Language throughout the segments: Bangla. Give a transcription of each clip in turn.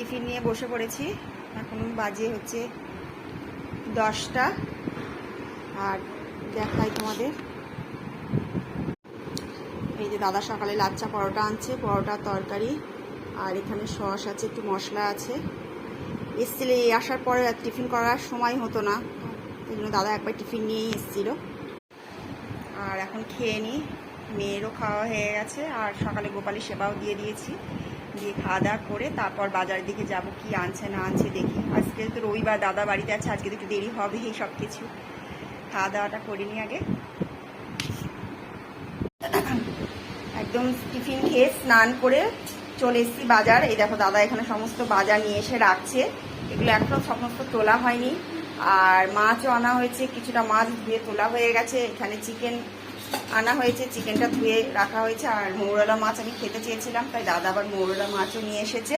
টিফিন নিয়ে বসে পড়েছি। এখন বাজে হচ্ছে দশটা। আর দেখাই তোমাদের। এই যে দাদা সকালে লাচ্চা পরোটা আনছে পরোটা তরকারি। আর এখানে সস আছে, একটু মশলা আছে। এসছিলে এই আসার পরে আর টিফিন করার সময় হতো না। এই জন্য দাদা একবার টিফিন নিয়েই এসেছিল। আর এখন খেয়ে নিই মেয়েরও খাওয়া হয়ে গেছে। আর সকালে গোপালের সেবাও দিয়ে দিয়েছি। দিয়ে খাওয়া দাওয়া করে তারপর বাজারের দিকে যাব, কি আনছে না আনছে দেখি। আজকে তো রবিবার, দাদা বাড়িতে আছে, আজকে তো একটু দেরি হবে, এই সব কিছু। খাওয়া দাওয়াটা করে নিই আগে। একদম টিফিন খেয়ে স্নান করে চলে এসেছি বাজার। এই দেখো দাদা এখানে সমস্ত বাজার নিয়ে এসে রাখছে। এগুলো এখনও সমস্ত তোলা হয়নি। আর মাছও আনা হয়েছে, কিছুটা মাছ ধুয়ে তোলা হয়ে গেছে। এখানে চিকেন আনা হয়েছে, চিকেনটা ধুয়ে রাখা হয়েছে, আর মৌরলা মাছ আমি খেতে চেয়েছিলাম, তাই দাদা আবার মৌরলা মাছও নিয়ে এসেছে।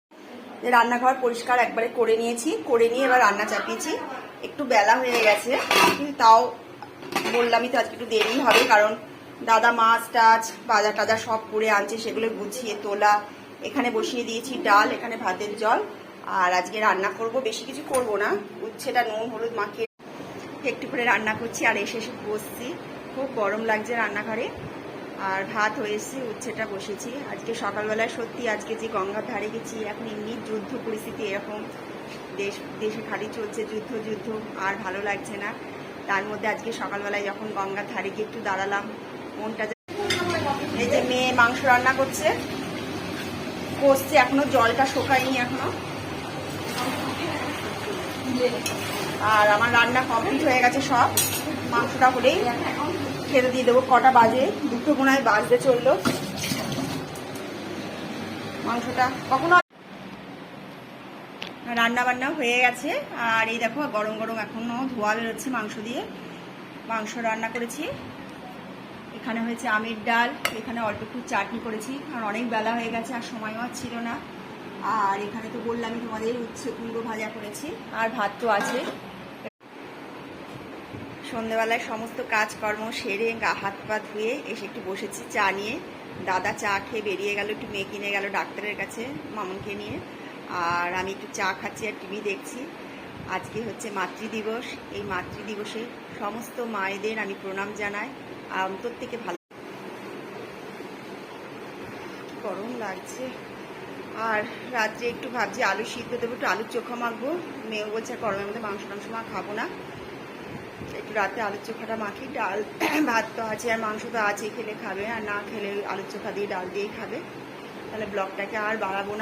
রান্নাঘর পরিষ্কার একবারে করে নিয়েছি, করে নিয়ে এবার রান্না চাপিয়েছি। একটু বেলা হয়ে গেছে কিন্তু তাও বললামই তো আজকে একটু দেরি হবে, কারণ দাদা মাছ টাছ, বাজার টাজার সব করে আনছে, সেগুলো গুছিয়ে তোলা। এখানে বসিয়ে দিয়েছি ডাল, এখানে ভাতের জল, আর আজকে রান্না করব, বেশি কিছু করব না। উচ্ছেটা নুন, হলুদ মাখিয়ে একটু করে রান্না করছি, আর এসে এসে বসছি। খুব গরম লাগছে রান্নাঘরে। আর ভাত হয়েছে উচ্ছেটা বসেছি। আজকে সকালবেলায় সত্যি আজকে যে গঙ্গার ধারে গেছি, এখন এমনি যুদ্ধ পরিস্থিতি এরকম। দেশ, দেশে খালি চলছে, যুদ্ধ যুদ্ধ, আর ভালো লাগছে না। তার মধ্যে আজকে সকালবেলায় যখন গঙ্গার ধারে গিয়ে একটু দাঁড়ালাম, মনটা এই যে মেয়ে মাংস রান্না করছে, কষছে এখনও, জলটা শোকায়নি এখনও। আর আমার রান্না কমপ্লিট হয়ে গেছে সব। মাংসটা হলেই খেতে দিয়ে দেবো। কটা বাজে? দুটো গোনায় বাজতে চলল। মাংসটা কখনো রান্না বান্না হয়ে গেছে। আর এই দেখো, গরম গরম এখনও ধোয়া বেরোচ্ছে মাংস দিয়ে। মাংস রান্না করেছি। এখানে হয়েছে আমের ডাল, এখানে অল্প একটু চাটনি করেছি। কারণ অনেক বেলা হয়ে গেছে, আর সময়ও ছিল না। আর এখানে তো বললামই তোমাদের উচ্ছে কুমড়ো ভাজা করেছি। আর ভাত তো আছে। সন্ধেবেলায় সমস্ত কাজকর্ম সেরে গা হাত পা ধুয়ে এসে একটু বসেছি, চা নিয়ে। দাদা চা খেয়ে বেরিয়ে গেল, একটু মেয়ে কিনে গেল ডাক্তারের কাছে, মামনকে নিয়ে। আর আমি একটু চা খাচ্ছি আর টিভি দেখছি। আজকে হচ্ছে মাতৃদিবস। এই মাতৃদিবসে সমস্ত মায়েদের আমি প্রণাম জানাই। আর অন্তর থেকে ভালো গরম লাগছে। আর রাত্রে একটু ভাবছি আলু সিদ্ধ দেবো, একটু আলুর চোখা মাখবো। মেয়েও বলছে গরমের মধ্যে মাংস টাংস মা খাব না। একটু রাতে আলুর চোখাটা মাখি ডাল, ভাত তো আছে, আর মাংস তো আছে খেলে খাবে, আর না খেলে আলুর চোখা দিয়ে, ডাল দিয়েই খাবে। তাহলে ব্লগটাকে আর বাড়াবো না।